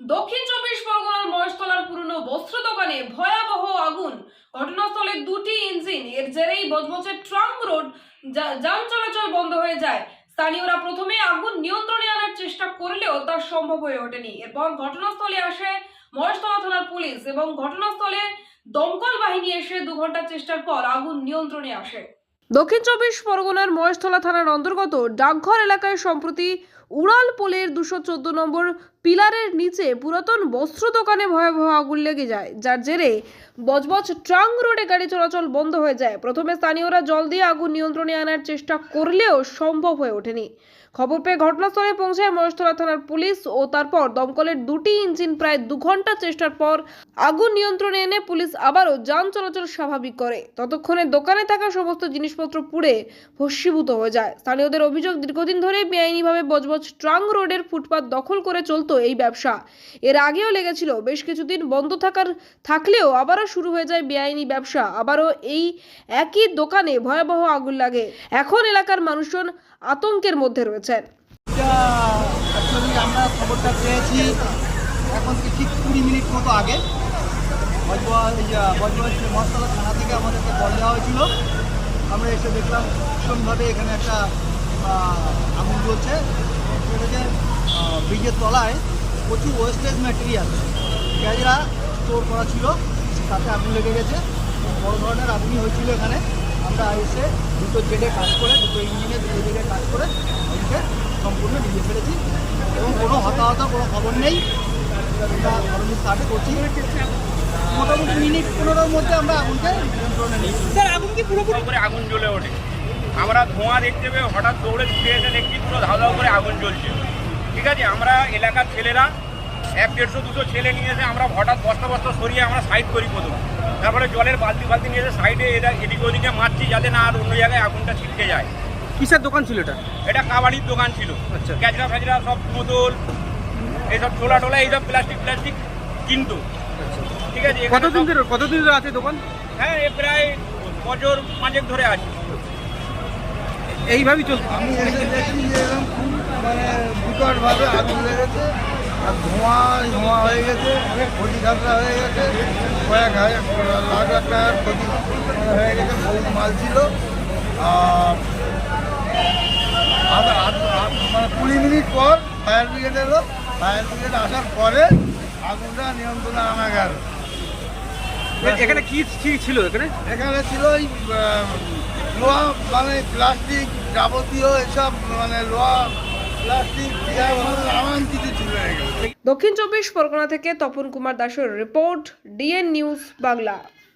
দক্ষিণ চব্বিশ পরগনার মহেশতলার পুরনো বস্ত্র দোকানে ভয়াবহ আগুন। ঘটনাস্থলে দুটি ইঞ্জিন, এর জেরেই বজবজের ট্রাঙ্ক রোড যান চলাচল বন্ধ হয়ে যায়। স্থানীয়রা প্রথমে আগুন নিয়ন্ত্রণে আনার চেষ্টা করলেও তা সম্ভব হয়ে ওঠেনি। এরপর ঘটনাস্থলে আসে মহেশতলা থানার পুলিশ এবং ঘটনাস্থলে দমকল বাহিনী এসে দু ঘণ্টা চেষ্টার পর আগুন নিয়ন্ত্রণে আসে। দক্ষিণ চব্বিশ পরগনার মহেশতলা থানার অন্তর্গত ডাকঘর এলাকায় সম্প্রতি উড়াল পোলের দুশো চোদ্দ নম্বর পিলারের নিচে পুরাতন বস্ত্র দোকানে ভয়াবহ আগুন লেগে যায়, যার জেরে বজবজ ট্রাঙ্ক রোডে গাড়ি চলাচল বন্ধ হয়ে যায়। প্রথমে স্থানীয়রা জল দিয়ে আগুন নিয়ন্ত্রণে আনার চেষ্টা করলেও সম্ভব হয়ে ওঠেনি। খবর পেয়ে ঘটনাস্থলে পৌঁছায় মহেশতলা থানার পুলিশ ও তারপর দমকলের দুটি ইঞ্জিন প্রায় দু ঘণ্টা চেষ্টার পর আগুন নিয়ন্ত্রণে এনে পুলিশ আবারও যান চলাচল স্বাভাবিক করে। ততক্ষণে দোকানে থাকা সমস্ত জিনিসপত্র পুড়ে ভস্মীভূত হয়ে যায়। স্থানীয়দের অভিযোগ, দীর্ঘদিন ধরে বেআইনিভাবে বজবজ ট্রাঙ্ক রোডের ফুটপাত দখল করে চলতো এই ব্যবসা। এর আগেও লেগেছিল বেশ কিছুদিন বন্ধ থাকার, থাকলেও আবারও শুরু হয়ে যায় বেআইনি ব্যবসা। আবারও এই একই দোকানে ভয়াবহ আগুন লাগে। এখন এলাকার মানুষজন আতঙ্কের মধ্যে রয়েছেন। আমরা খবরটা পেয়েছি এখন ঠিক কুড়ি মিনিট মতো আগে। মহাস্তলা থানা থেকে আমাদেরকে কল দেওয়া হয়েছিল। আমরা এসে দেখলাম ভীষণভাবে এখানে একটা আগুন জ্বলছে। সেটাকে ব্রিজের তলায় প্রচুর ওয়েস্টেজ ম্যাটেরিয়াল গ্যাজরা স্টোর করা ছিল তাতে আগুন লেগে গেছে। বড় ধরনের আগুনই হয়েছিল এখানে। আমরা এসে দুটো জেডে কাজ করে দুটো ইঞ্জিনে দুটো জেডে কাজ করে আগুনকে সম্পূর্ণ নিয়ে ফেলেছি এবং কোনো হতাহত কোনো খবর নেই। আমরা ধরনের স্টার্ট করছি। মোটামুটি মিনিট পনেরোর মধ্যে আমরা আগুনকে নিয়ন্ত্রণে নিই পুরো করে আগুন জ্বলে ওঠে। আমরা ধোঁয়া দেখতে পেয়ে হঠাৎ দৌড়ে ছুটে এসে দেখছি পুরো ধাও ধাও করে আগুন জ্বলছে। ঠিক আছে? আমরা এলাকার ছেলেরা এক দেড়শো দুশো ছেলে নিয়ে এসে আমরা হঠাৎ বস্তা বস্তা সরিয়ে আমরা সাইড করি প্রথম। তারপরে জলের বালতি বালতি নিয়ে এসে সাইডে এরা এদিক ওদিকে মারছি যাতে না আর অন্য জায়গায় আগুনটা ছিটকে যায়। কিসের দোকান ছিল এটা? এটা কাবাডির দোকান ছিল। আচ্ছা। ক্যাচরা ফ্যাচরা সব বোতল এইসব ছোলা টোলা এইসব প্লাস্টিক প্লাস্টিক কিনতো। ঠিক আছে? কতদিন ধরে কতদিন ধরে আছে দোকান? হ্যাঁ এ প্রায় বছর পাঁচেক ধরে আছে। এইভাবেই চলছে। আমি এসে দেখি যে খুব মানে বিকটভাবে আগুন লেগেছে, আর ধোঁয়া ধোঁয়া হয়ে গেছে অনেক ক্ষতি খাতরা হয়ে গেছে। কয়েক হাজার, লাখ লাখ টাকার ক্ষতি হয়ে গেছে বহুত মাল ছিল। আর মানে কুড়ি মিনিট পর ফায়ার ব্রিগেড এলো ফায়ার ব্রিগেড আসার পরে আগুনটা নিয়ন্ত্রণে আনা গেল। এখানে কি কি ছিল এখানে? এখানে ছিল ওই লোহা মানে প্লাস্টিক যাবতীয় এসব মানে লোহা প্লাস্টিক নানান কিছু ছিল এখানে। দক্ষিণ চব্বিশ পরগনা থেকে তপন কুমার দাসের রিপোর্ট ডিএন নিউজ বাংলা।